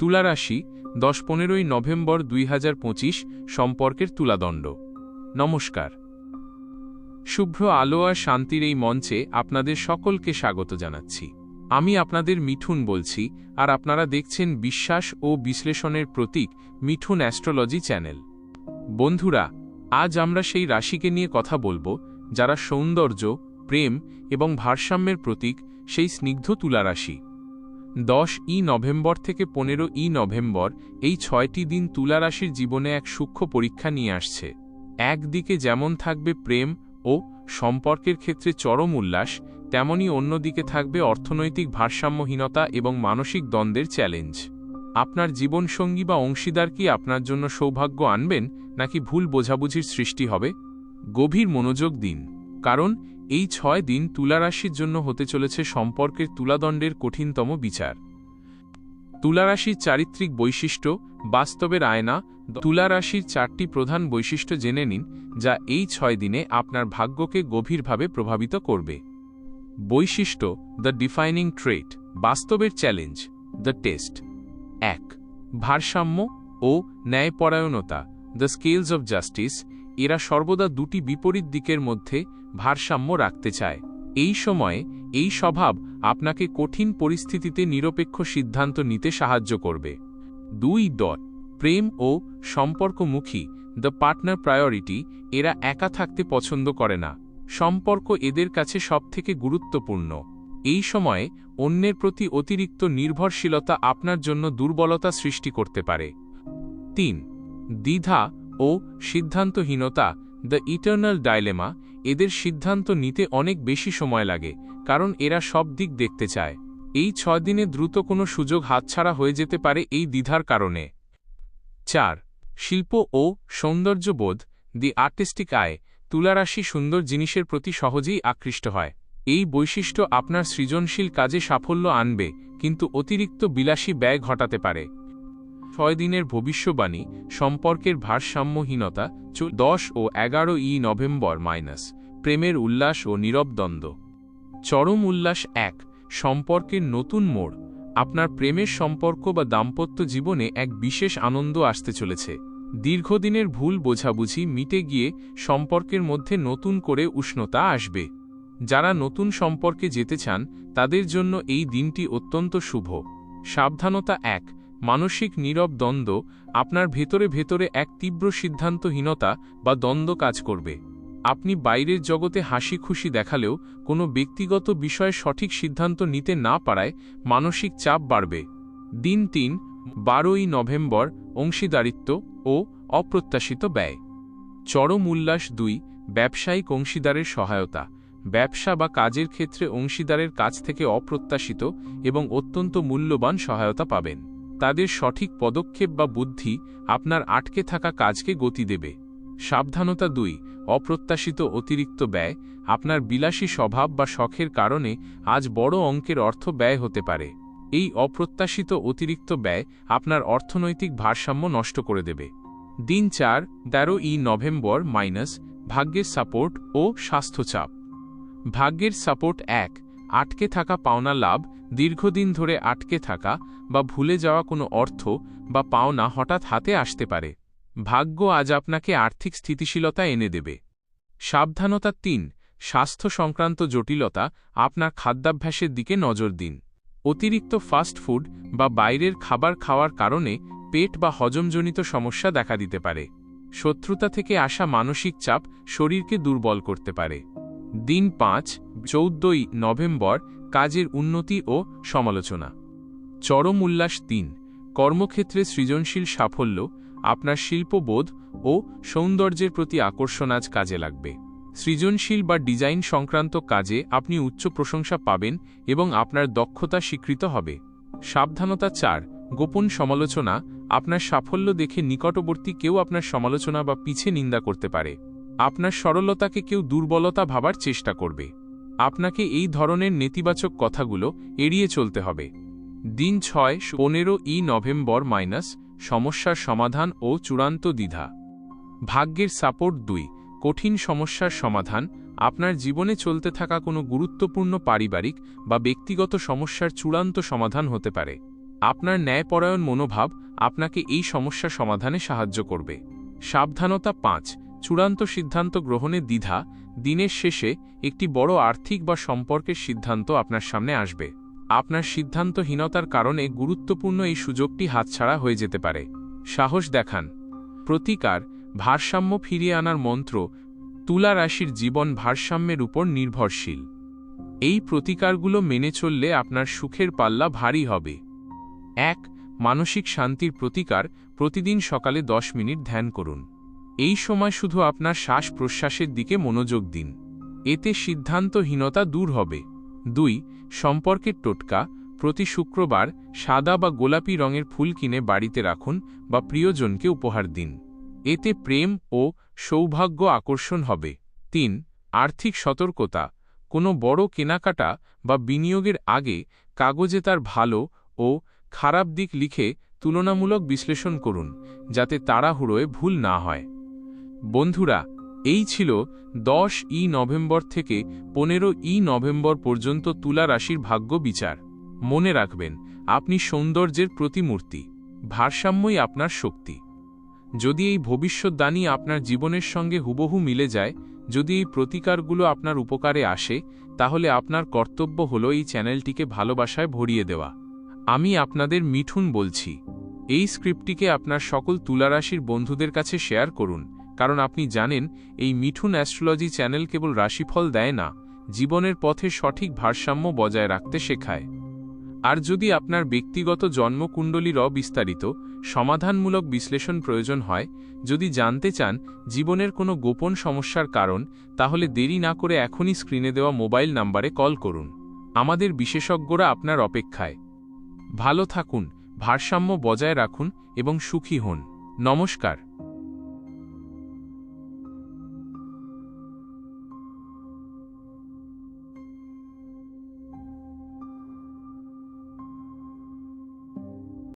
তুলা রাশি, দশ পনেরোই নভেম্বর দুই হাজার পঁচিশ, সম্পর্কের তুলাদণ্ড। নমস্কার। শুভ্র আলো আর শান্তির এই মঞ্চে আপনাদের সকলকে স্বাগত জানাচ্ছি। আমি আপনাদের মিঠুন বলছি, আর আপনারা দেখছেন বিশ্বাস ও বিশ্লেষণের প্রতীক মিঠুন অ্যাস্ট্রোলজি চ্যানেল। বন্ধুরা, আজ আমরা সেই রাশিকে নিয়ে কথা বলব, যারা সৌন্দর্য, প্রেম এবং ভারসাম্যের প্রতীক, সেই স্নিগ্ধ তুলা রাশি। দশ ই নভেম্বর থেকে পনেরো ই নভেম্বর এই ছয়টি দিন তুলা রাশির জীবনে এক সূক্ষ্ম পরীক্ষা নিয়ে আসছে। একদিকে যেমন থাকবে প্রেম ও সম্পর্কের ক্ষেত্রে চরম উল্লাস, তেমনি অন্যদিকে থাকবে অর্থনৈতিক ভারসাম্যহীনতা এবং মানসিক দ্বন্দ্বের চ্যালেঞ্জ। আপনার জীবনসঙ্গী বা অংশীদার কি আপনার জন্য সৌভাগ্য আনবেন, নাকি ভুল বোঝাবুঝির সৃষ্টি হবে? গভীর মনোযোগ দিন, কারণ এই ছয় দিন তুলারাশির জন্য হতে চলেছে সম্পর্কের তুলাদণ্ডের কঠিনতম বিচার। তুলারাশির চারিত্রিক বৈশিষ্ট্য, বাস্তবের আয়না, তুলারাশির চারটি প্রধান বৈশিষ্ট্য জেনে নিন, যা এই ছয় দিনে আপনার ভাগ্যকে গভীরভাবে প্রভাবিত করবে। বৈশিষ্ট্য দ্য ডিফাইনিং ট্রেট বাস্তবের চ্যালেঞ্জ দ্য টেস্ট এক, ভারসাম্য ও ন্যায়পরায়ণতা দ্য স্কেলস অব জাস্টিস এরা সর্বদা দুটি বিপরীত দিকের মধ্যে ভারসাম্য রাখতে চায়। এই সময়ে এই স্বভাব আপনাকে কঠিন পরিস্থিতিতে নিরপেক্ষ সিদ্ধান্ত নিতে সাহায্য করবে। দুই ডট প্রেম ও সম্পর্কমুখী দ্য পার্টনার প্রায়োরিটি এরা একা থাকতে পছন্দ করে না। সম্পর্ক এদের কাছে সবথেকে গুরুত্বপূর্ণ। এই সময়ে অন্যের প্রতি অতিরিক্ত নির্ভরশীলতা আপনার জন্য দুর্বলতা সৃষ্টি করতে পারে। তিন, দ্বিধা ও সিদ্ধান্তহীনতা, দ্য ইটার্নাল ডাইলেমা, এদের সিদ্ধান্ত নিতে অনেক বেশি সময় লাগে, কারণ এরা সব দিক দেখতে চায়। এই ছয় দিনে দ্রুত কোনো সুযোগ হাতছাড়া হয়ে যেতে পারে এই দ্বিধার কারণে। চার, শিল্প ও সৌন্দর্যবোধ, দি আর্টিস্টিক আয় তুলারাশি সুন্দর জিনিসের প্রতি সহজেই আকৃষ্ট হয়। এই বৈশিষ্ট্য আপনার সৃজনশীল কাজে সাফল্য আনবে, কিন্তু অতিরিক্ত বিলাসী ব্যয় ঘটাতে পারে। ছয় দিনের ভবিষ্যবাণী, সম্পর্কের ভারসাম্যহীনতা দশ ও এগারো ই নভেম্বর মাইনাস, প্রেমের উল্লাস ও নীরব দ্বন্দ্ব চরম উল্লাস এক, সম্পর্কের নতুন মোড়, আপনার প্রেমের সম্পর্ক বা দাম্পত্য জীবনে এক বিশেষ আনন্দ আসতে চলেছে। দীর্ঘদিনের ভুল বোঝাবুঝি মিটে গিয়ে সম্পর্কের মধ্যে নতুন করে উষ্ণতা আসবে। যারা নতুন সম্পর্কে যেতে চান, তাদের জন্য এই দিনটি অত্যন্ত শুভ। সাবধানতা এক মানসিক নীরব দ্বন্দ্ব আপনার ভেতরে ভেতরে এক তীব্র সিদ্ধান্তহীনতা বা দ্বন্দ্ব কাজ করবে। আপনি বাইরের জগতে হাসি খুশি দেখালেও কোনো ব্যক্তিগত বিষয়ে সঠিক সিদ্ধান্ত নিতে না পারায় মানসিক চাপ বাড়বে। দিন তিন, বারোই নভেম্বর, অংশীদারিত্ব ও অপ্রত্যাশিত ব্যয়। চরম উল্লাস দুই, ব্যবসায়িক অংশীদারের সহায়তা। ব্যবসা বা কাজের ক্ষেত্রে অংশীদারের কাছ থেকে অপ্রত্যাশিত এবং অত্যন্ত মূল্যবান সহায়তা পাবেন। তাদের সঠিক পদক্ষেপ বা বুদ্ধি আপনার আটকে থাকা কাজকে গতি দেবে। সাবধানতা দুই, অপ্রত্যাশিত অতিরিক্ত ব্যয় আপনার বিলাসী স্বভাব বা শখের কারণে আজ বড় অঙ্কের অর্থ ব্যয় হতে পারে। এই অপ্রত্যাশিত অতিরিক্ত ব্যয় আপনার অর্থনৈতিক ভারসাম্য নষ্ট করে দেবে। দিন চার, তেরো ই নভেম্বর মাইনাস ভাগ্যের সাপোর্ট ও স্বাস্থ্যচাপ। ভাগ্যের সাপোর্ট এক আটকে থাকা পাওনা লাভ দীর্ঘদিন ধরে আটকে থাকা বা ভুলে যাওয়া কোনো অর্থ বা পাওনা হঠাৎ হাতে আসতে পারে। ভাগ্য আজ আপনাকে আর্থিক স্থিতিশীলতা এনে দেবে। সাবধানতা তিন, স্বাস্থ্য সংক্রান্ত জটিলতা আপনার খাদ্যাভ্যাসের দিকে নজর দিন। অতিরিক্ত ফাস্ট ফুড বা বাইরের খাবার খাওয়ার কারণে পেট বা হজমজনিত সমস্যা দেখা দিতে পারে। শত্রুতা থেকে আসা মানসিক চাপ শরীরকে দুর্বল করতে পারে। দিন পাঁচ, চৌদ্দই নভেম্বর, কাজের উন্নতি ও সমালোচনা। চরম উল্লাস তিন, কর্মক্ষেত্রে সৃজনশীল সাফল্য, আপনার শিল্পবোধ ও সৌন্দর্যের প্রতি আকর্ষণ আজ কাজে লাগবে। সৃজনশীল বা ডিজাইন সংক্রান্ত কাজে আপনি উচ্চ প্রশংসা পাবেন এবং আপনার দক্ষতা স্বীকৃত হবে। সাবধানতা চার, গোপন সমালোচনা, আপনার সাফল্য দেখে নিকটবর্তী কেউ আপনার সমালোচনা বা পিছে নিন্দা করতে পারে। আপনার সরলতাকে কেউ দুর্বলতা ভাবার চেষ্টা করবে। আপনাকে এই ধরনের নেতিবাচক কথাগুলো এড়িয়ে চলতে হবে। দিন ছয়, পনেরো ই নভেম্বর মাইনাস, সমস্যার সমাধান ও চূড়ান্ত দ্বিধা। ভাগ্যের সাপোর্ট দুই, কঠিন সমস্যার সমাধান, আপনার জীবনে চলতে থাকা কোনো গুরুত্বপূর্ণ পারিবারিক বা ব্যক্তিগত সমস্যার চূড়ান্ত সমাধান হতে পারে। আপনার ন্যায়পরায়ণ মনোভাব আপনাকে এই সমস্যা সমাধানে সাহায্য করবে। সাবধানতা পাঁচ চূড়ান্ত সিদ্ধান্ত গ্রহণে দ্বিধা, দিনের শেষে একটি বড় আর্থিক বা সম্পর্কের সিদ্ধান্ত আপনার সামনে আসবে। আপনার সিদ্ধান্তহীনতার কারণে গুরুত্বপূর্ণ এই সুযোগটি হাতছাড়া হয়ে যেতে পারে। সাহস দেখান। প্রতিকার, ভারসাম্য ফিরিয়ে আনার মন্ত্র, তুলা রাশির জীবন ভারসাম্যের উপর নির্ভরশীল। এই প্রতিকারগুলো মেনে চললে আপনার সুখের পাল্লা ভারী হবে। এক, মানসিক শান্তির প্রতিকার, প্রতিদিন সকালে দশ মিনিট ধ্যান করুন। এই সময় শুধু আপনার শ্বাস প্রশ্বাসের দিকে মনোযোগ দিন। এতে সিদ্ধান্তহীনতা দূর হবে। দুই, সম্পর্কের টোটকা, প্রতি শুক্রবার সাদা বা গোলাপি রঙের ফুল কিনে বাড়িতে রাখুন বা প্রিয়জনকে উপহার দিন। এতে প্রেম ও সৌভাগ্য আকর্ষণ হবে। তিন, আর্থিক সতর্কতা, কোনো বড় কেনাকাটা বা বিনিয়োগের আগে কাগজে তার ভালো ও খারাপ দিক লিখে তুলনামূলক বিশ্লেষণ করুন, যাতে তাড়াহুড়োয় ভুল না হয়। বন্ধুরা, এই ছিল দশ ই নভেম্বর থেকে পনেরো ই নভেম্বর পর্যন্ত তুলা রাশির ভাগ্য বিচার। মনে রাখবেন, আপনি সৌন্দর্যের প্রতিমূর্তি, ভারসাম্যই আপনার শক্তি। যদি এই ভবিষ্যৎদানী আপনার জীবনের সঙ্গে হুবহু মিলে যায়, যদি এই প্রতিকারগুলো আপনার উপকারে আসে, তাহলে আপনার কর্তব্য হল এই চ্যানেলটিকে ভালোবাসায় ভরিয়ে দেওয়া। আমি আপনাদের মিঠুন বলছি। এই স্ক্রিপ্টটিকে আপনার সকল তুলারাশির বন্ধুদের কাছে শেয়ার করুন। কারণ আপনি জানেন, এই মিঠুন অ্যাস্ট্রোলজি চ্যানেল কেবল রাশিফল দেয় না, জীবনের পথে সঠিক ভারসাম্য বজায় রাখতে শেখায়। আর যদি আপনার ব্যক্তিগত জন্মকুণ্ডলীর অবিস্তারিত সমাধানমূলক বিশ্লেষণ প্রয়োজন হয়, যদি জানতে চান জীবনের কোনো গোপন সমস্যার কারণ, তাহলে দেরি না করে এখনই স্ক্রিনে দেওয়া মোবাইল নাম্বারে কল করুন। আমাদের বিশেষজ্ঞরা আপনার অপেক্ষায়। ভালো থাকুন, ভারসাম্য বজায় রাখুন এবং সুখী হন। নমস্কার।